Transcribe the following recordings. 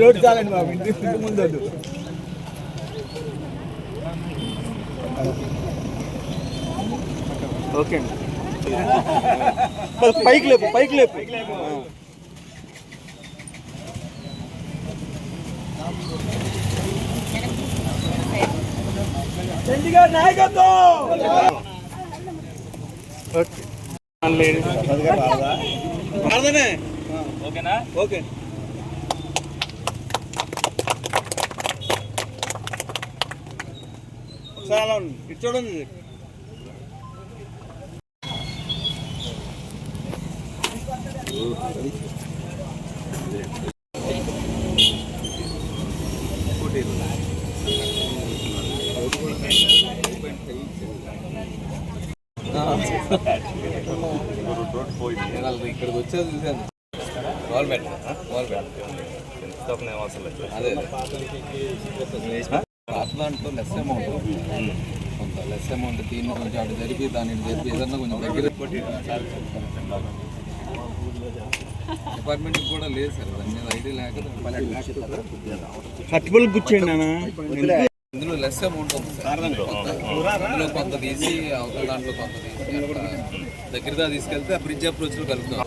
Road చాలండి బాబు ఇంటి ఇంటి ముందు వద్దు ఓకే అండి. పైకి లేపు పైకి లేపు. చండీగఢ్ నాయకత్వం! ఓకే. అర్థమే? ఓకేనా? ఓకే. ఒకసారి అలా ఉండండి. ఇటు చూడండి ఇక్కడికి వచ్చేది చూసాను వాల్ పెట్ట వాల్ అదే అట్లాంటి లెస్ అమౌంట్ కొంత లెస్ అమౌంట్ దీన్ని కొంచెం అటు జరిపి దాన్ని జరిపి ఏదన్నా కొంచెం దగ్గర డిపార్ట్మెంట్ కూడా లేదు సార్ దాని మీద ఐడియా లేక ఇందులో లెస్ అమౌంట్ ఉంది సార్. కొంత తీసి అవతల దాంట్లో కొంత తీసి అట్లా దగ్గరగా తీసుకెళ్తే ఆ బ్రిడ్జ్ అప్రోచ్లో కలుపుతాం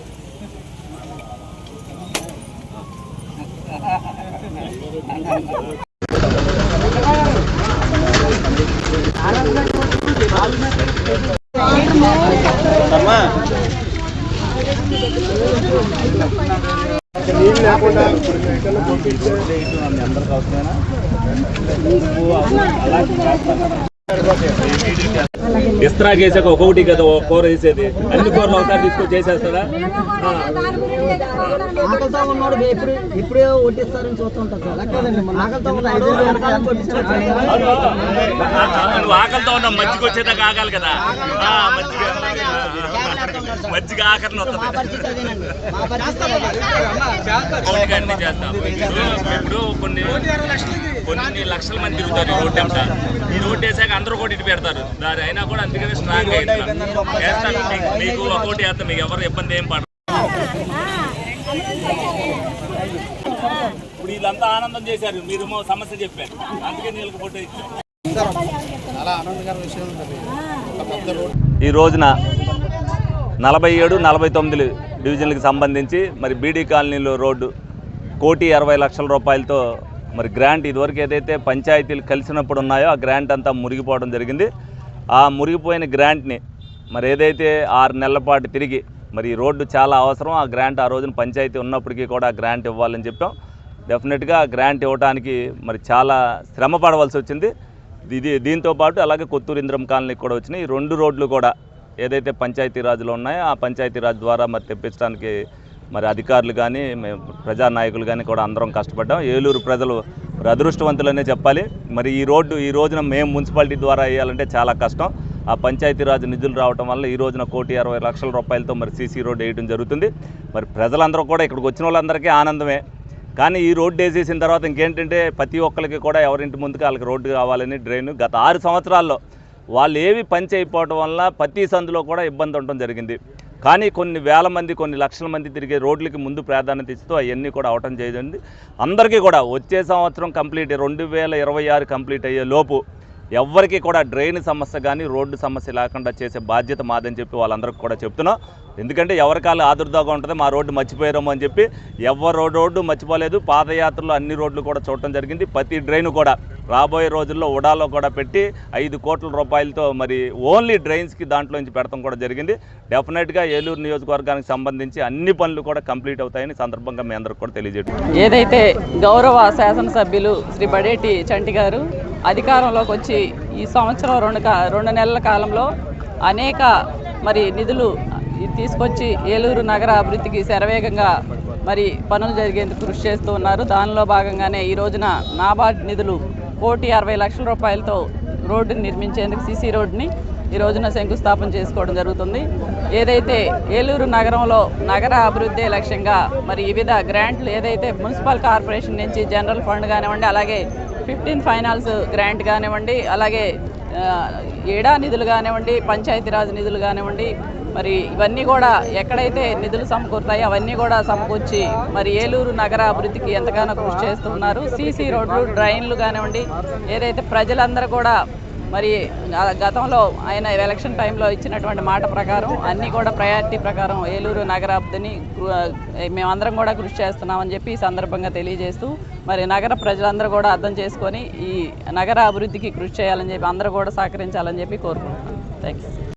నీళ్ళు లేకుండా పంపించే అందరికి అవసరమేనా ఇస్త్రా వేసాక ఒక్కొక్కటి కదా ఒక కూర వేసేది అన్ని కూరలు ఒకసారి తీసుకొని చేసేస్తారా? ఆకలితో ఉన్నాడు ఇప్పుడు ఇప్పుడే వడ్డిస్తారని చూస్తుంటారు ఉన్న నువ్వు ఆకలితో ఉన్నావు మజ్జిగ వచ్చేదాకా ఆగాలి కదా. ఆ, మజ్జిగ. మజ్జిగ ఆకలిని మా వస్తుంది చేస్తాం. ఇప్పుడు కొన్ని కొన్ని లక్షల మంది తిరుగుతారు ఈ రోడ్డు అంతా. ఈ రోడ్డు వేసాక అందరూ కూడా ఇటు పెడతారు. దాని అయినా కూడా అందుకనే స్ట్రాంగ్ వేస్తాను మీకు- మీకు ఒకటి వేస్తాం మీకు ఎవరు ఇబ్బంది ఏం పడదు ఇప్పుడు వీళ్ళంతా ఆనందం చేశారు. మీరు మా సమస్య చెప్పారు. అందుకే నీళ్ళకి ఫోటో ఇచ్చారు ఈ రోజున నలభై ఏడు నలభై తొమ్మిది డివిజన్లకు సంబంధించి మరి బీడీ కాలనీలో రోడ్డు కోటి అరవై లక్షల రూపాయలతో మరి గ్రాంట్ ఇదివరకు ఏదైతే పంచాయతీలు కలిసినప్పుడు ఉన్నాయో ఆ గ్రాంట్ అంతా మురిగిపోవడం జరిగింది. ఆ మురిగిపోయిన గ్రాంట్ని మరి ఏదైతే ఆరు నెలల పాటు తిరిగి మరి రోడ్డు చాలా అవసరం ఆ గ్రాంట్ ఆ రోజున పంచాయతీ ఉన్నప్పటికీ కూడా ఆ గ్రాంట్ ఇవ్వాలని చెప్పాం. డెఫినెట్గా గ్రాంట్ ఇవ్వడానికి మరి చాలా శ్రమ పడవలసి వచ్చింది. ఇది దీంతో పాటు అలాగే కొత్తూరు ఇంద్రం కాలనీకి కూడా వచ్చినాయి. ఈ రెండు రోడ్లు కూడా ఏదైతే పంచాయతీరాజులు ఉన్నాయో ఆ పంచాయతీరాజ్ ద్వారా మరి తెప్పించడానికి మరి అధికారులు కానీ మేము ప్రజానాయకులు కానీ కూడా అందరం కష్టపడ్డాం. ఏలూరు ప్రజలు అదృష్టవంతులనే చెప్పాలి. మరి ఈ రోడ్డు ఈ రోజున మేము మున్సిపాలిటీ ద్వారా వేయాలంటే చాలా కష్టం. ఆ పంచాయతీరాజ్ నిధులు రావటం వల్ల ఈ రోజున కోటి అరవై లక్షల రూపాయలతో మరి సీసీ రోడ్డు వేయడం జరుగుతుంది. మరి ప్రజలందరూ కూడా ఇక్కడికి వచ్చిన వాళ్ళందరికీ ఆనందమే. కానీ ఈ రోడ్డు వేసేసిన తర్వాత ఇంకేంటంటే ప్రతి ఒక్కరికి కూడా ఎవరింటి ముందుకు వాళ్ళకి రోడ్డు కావాలని డ్రైన్ గత ఆరు సంవత్సరాల్లో వాళ్ళు ఏవి పని చేయకపోవడం వల్ల ప్రతి సందులో కూడా ఇబ్బంది ఉండటం జరిగింది. కానీ కొన్ని వేల మంది కొన్ని లక్షల మంది తిరిగే రోడ్లకి ముందు ప్రాధాన్యత ఇస్తూ అవన్నీ కూడా అవటం జరిగింది. అందరికీ కూడా వచ్చే సంవత్సరం కంప్లీట్ రెండు వేల ఇరవై ఆరు కంప్లీట్ అయ్యే లోపు ఎవ్వరికి కూడా డ్రైన్ సమస్య కానీ రోడ్డు సమస్య లేకుండా చేసే బాధ్యత మాదని చెప్పి వాళ్ళందరికీ కూడా చెప్తున్నాం. ఎందుకంటే ఎవరికాలు ఆదుర్దాగా ఉంటుంది మా రోడ్డు మర్చిపోయారేమో అని చెప్పి ఎవరు రోడ్డు మర్చిపోలేదు. పాదయాత్రలో అన్ని రోడ్లు కూడా చూడటం జరిగింది. ప్రతి డ్రైన్ కూడా రాబోయే రోజుల్లో ఉడాలో కూడా పెట్టి ఐదు కోట్ల రూపాయలతో మరి ఓన్లీ డ్రైన్స్కి దాంట్లో నుంచి పెడతాం కూడా జరిగింది. డెఫినెట్గా ఏలూరు నియోజకవర్గానికి సంబంధించి అన్ని పనులు కూడా కంప్లీట్ అవుతాయని సందర్భంగా మీ అందరికి కూడా తెలియజేయడం. ఏదైతే గౌరవ శాసనసభ్యులు శ్రీ బడేటి చంటి గారు అధికారంలోకి వచ్చి ఈ సంవత్సరం రెండు రెండు నెలల కాలంలో అనేక మరి నిధులు తీసుకొచ్చి ఏలూరు నగర అభివృద్ధికి శరవేగంగా మరి పనులు జరిగేందుకు కృషి చేస్తూ ఉన్నారు. దానిలో భాగంగానే ఈ రోజున నాబార్డ్ నిధులు కోటి అరవై లక్షల రూపాయలతో రోడ్డుని నిర్మించేందుకు సీసీ రోడ్డుని ఈ రోజున శంకుస్థాపన చేసుకోవడం జరుగుతుంది. ఏదైతే ఏలూరు నగరంలో నగర అభివృద్ధి లక్ష్యంగా మరి వివిధ గ్రాంట్లు ఏదైతే మున్సిపల్ కార్పొరేషన్ నుంచి జనరల్ ఫండ్ కానివ్వండి అలాగే ఫిఫ్టీన్ ఫైనాన్స్ గ్రాంట్ కానివ్వండి అలాగే ఏడా నిధులు కానివ్వండి పంచాయతీరాజ్ నిధులు కానివ్వండి మరి ఇవన్నీ కూడా ఎక్కడైతే నిధులు సమకూరుతాయో అవన్నీ కూడా సమకూర్చి మరి ఏలూరు నగర అభివృద్ధికి ఎంతగానో కృషి చేస్తున్నారు సీసీ రోడ్లు డ్రైన్లు కానివ్వండి ఏదైతే ప్రజలందరూ కూడా మరి గతంలో ఆయన ఎలక్షన్ టైంలో ఇచ్చినటువంటి మాట ప్రకారం అన్నీ కూడా ప్రయారిటీ ప్రకారం ఏలూరు నగరాభివృద్ధిని మేమందరం కూడా కృషి చేస్తున్నామని చెప్పి ఈ సందర్భంగా తెలియజేస్తూ మరి నగర ప్రజలందరూ కూడా అర్థం చేసుకొని ఈ నగర అభివృద్ధికి కృషి చేయాలని చెప్పి అందరూ కూడా సహకరించాలని చెప్పి కోరుకుంటున్నాను థ్యాంక్ యూ